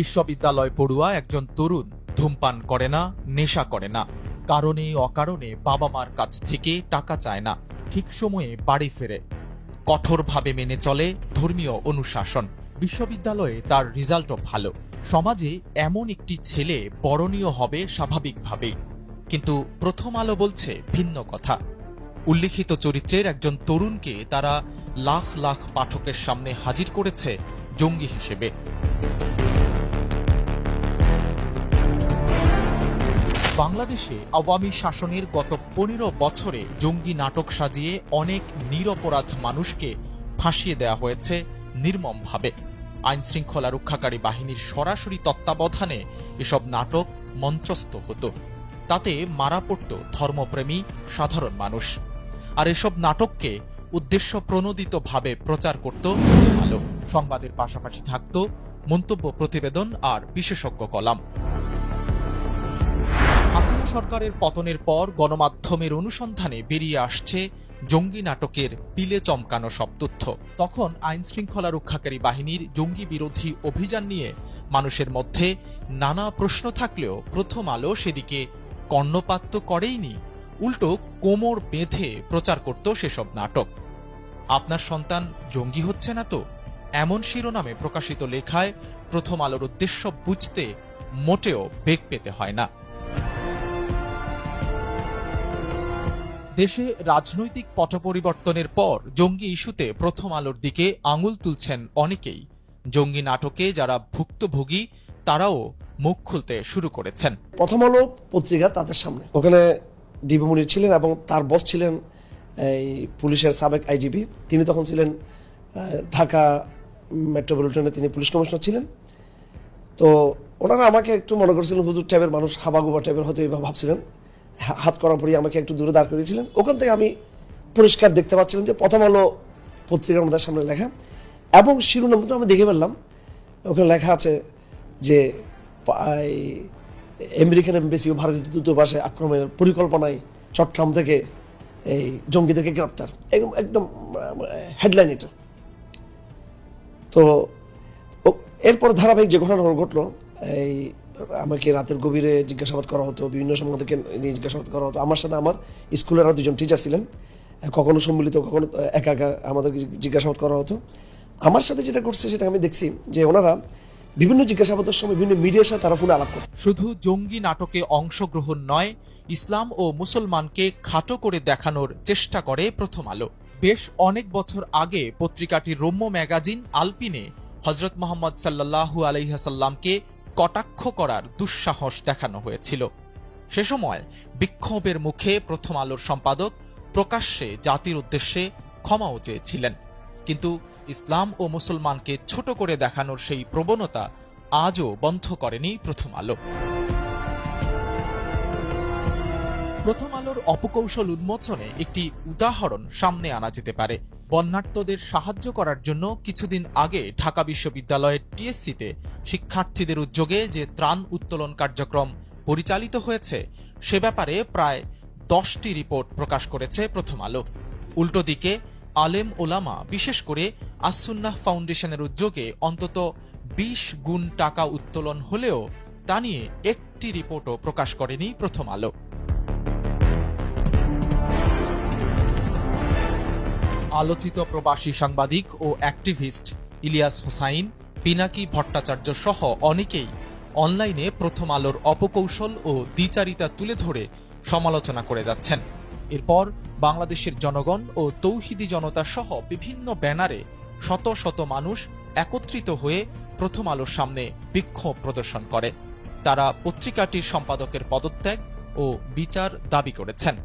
বিশ্ববিদ্যালয় পড়ুয়া একজন তরুণ ধূমপান করে না, নেশা করে না। কারণে অকারণে বাবা মার কাছ থেকে টাকা চায় না। ঠিক সময়ে বাড়ি ফেরে। কঠোরভাবে মেনে চলে ধর্মীয় অনুশাসন। বিশ্ববিদ্যালয়ে তার রেজাল্টও ভালো। সমাজে এমন একটি ছেলে বরণীয় হবে স্বাভাবিকভাবেই। কিন্তু প্রথম আলো বলছে ভিন্ন কথা। উল্লিখিত চরিত্রের একজন তরুণকে তারা লাখ লাখ পাঠকের সামনে হাজির করেছে জঙ্গি হিসেবে। বাংলাদেশে আওয়ামী শাসনের গত পনেরো বছরে জঙ্গি নাটক সাজিয়ে অনেক নিরপরাধ মানুষকে ফাঁসিয়ে দেওয়া হয়েছে নির্মমভাবে। আইন শৃঙ্খলা রক্ষাকারী বাহিনীর সরাসরি তত্ত্বাবধানে এসব নাটক মঞ্চস্থ হতো। তাতে মারা পড়ত ধর্মপ্রেমী সাধারণ মানুষ। আর এসব নাটককে উদ্দেশ্য প্রণোদিতভাবে প্রচার করত আলো। সংবাদের পাশাপাশি থাকত মন্তব্য, প্রতিবেদন আর বিশেষজ্ঞ কলাম। হাসিনা সরকারের পতনের পর গণমাধ্যমের অনুসন্ধানে বেরিয়ে আসছে জঙ্গি নাটকের পিলে চমকানো সব তথ্য। তখন আইন শৃঙ্খলা রক্ষাকারী বাহিনীর জঙ্গি বিরোধী অভিযান নিয়ে মানুষের মধ্যে নানা প্রশ্ন থাকলেও প্রথম আলো সেদিকে কর্ণপাত তো করেইনি, উল্টো কোমর বেঁধে প্রচার করত সেসব নাটক। আপনার সন্তান জঙ্গি হচ্ছে না তো? এমন শিরোনামে প্রকাশিত লেখায় প্রথম আলোর উদ্দেশ্য বুঝতে মোটেও বেগ পেতে হয় না। দেশে রাজনৈতিক পট পরিবর্তনের পর জঙ্গি ইস্যুতে প্রথম আলোর দিকে আঙুল তুলছেন অনেকেই। জঙ্গি নাটকে যারা ভুক্তভোগী, তারাও মুখ খুলতে শুরু করেছেন। প্রথম আলো পত্রিকা তাদের সামনে। ওখানে ডিবি মুনির ছিলেন এবং তার বস ছিলেন এই পুলিশের সাবেক আইজিপি। তিনি তখন ছিলেন ঢাকা মেট্রোপলিটনে তিনি পুলিশ কমিশনার ছিলেন। তো ওনারা আমাকে একটু মনে করছিলেন, হুজুর টাইপের মানুষ, হাবাগুবা টাইপের হয়তো এইভাবে ভাবছিলেন। হাত করার পরই আমাকে একটু দূরে দাঁড় করিয়েছিলেন। ওখান থেকে আমি পরিষ্কার দেখতে পাচ্ছিলাম যে প্রথম আলো পত্রিকার মধ্যে সামনে লেখা। এবং শিরোনামটা আমি দেখে ফেললাম। ওখানে লেখা আছে যে আমেরিকান এমবেসি ও ভারতীয় দূতাবাসে আক্রমণের পরিকল্পনায় চট্টগ্রাম থেকে এই জঙ্গিদেরকে গ্রেপ্তার। একদম একদম, হেডলাইন এটা। তো এরপর ধারাবাহিক যে ঘটনা ঘটলো, এই আমাকে রাতের গভীরে জিজ্ঞাসাবাদ করা হতো, বিভিন্ন সময় থেকে নিয়ে জিজ্ঞাসাবাদ করা হতো। আমার সাথে আমার স্কুলের আরও দুজন টিচার ছিলেন। কখনো সম্মিলিত, কখনো একা একা আমাদেরকে জিজ্ঞাসাবাদ করা হতো। আমার সাথে যেটা করছে সেটা আমি দেখছি যে ওনারা বিভিন্ন জিজ্ঞাসাবাদের সময় বিভিন্ন মিডিয়ার সাথে তারা ফোনে আলাপ করে শুধু জঙ্গি নাটকে অংশগ্রহণ নয়, ইসলাম ও মুসলমানকে খাটো করে দেখানোর চেষ্টা করে প্রথম আলো। বেশ অনেক বছর আগে পত্রিকাটির রম্য ম্যাগাজিন আলপিনে হজরত মোহাম্মদ সাল্লাল্লাহু আলাইহাসাল্লামকে কটাক্ষ করার দুঃসাহস দেখানো হয়েছিল। সে সময় বিক্ষোভের মুখে প্রথম আলোর সম্পাদক প্রকাশ্যে জাতির উদ্দেশ্যে ক্ষমাও চেয়েছিলেন। কিন্তু ইসলাম ও মুসলমানকে ছোট করে দেখানোর সেই প্রবণতা আজও বন্ধ করেনি প্রথম আলো। প্রথম আলোর অপকৌশল উন্মোচনে একটি উদাহরণ সামনে আনা যেতে পারে। বন্যার্তদের সাহায্য করার জন্য কিছুদিন আগে ঢাকা বিশ্ববিদ্যালয়ের টিএসসিতে শিক্ষার্থীদের উদ্যোগে যে ত্রাণ উত্তোলন কার্যক্রম পরিচালিত হয়েছে, সে ব্যাপারে প্রায় দশটি রিপোর্ট প্রকাশ করেছে প্রথম আলো। উল্টো দিকে, আলেম ওলামা, বিশেষ করে আসুন্নাহ ফাউন্ডেশনের উদ্যোগে অন্তত বিশ গুণ টাকা উত্তোলন হলেও তা নিয়ে একটি রিপোর্টও প্রকাশ করেনি প্রথম আলো। আলোচিত প্রবাসী সাংবাদিক ও অ্যাক্টিভিস্ট ইলিয়াস হুসাইন পিনাকি ভট্টাচার্য সহ অনেকেই অনলাইনে প্রথম আলোর অপকৌশল ও দ্বিচারিতা তুলে ধরে সমালোচনা করে যাচ্ছেন। এরপর বাংলাদেশের জনগণ ও তৌহিদি জনতা সহ বিভিন্ন ব্যানারে শত শত মানুষ একত্রিত হয়ে প্রথম আলোর সামনে বিক্ষোভ প্রদর্শন করে। তারা পত্রিকাটির সম্পাদকের পদত্যাগ ও বিচার দাবি করেছেন।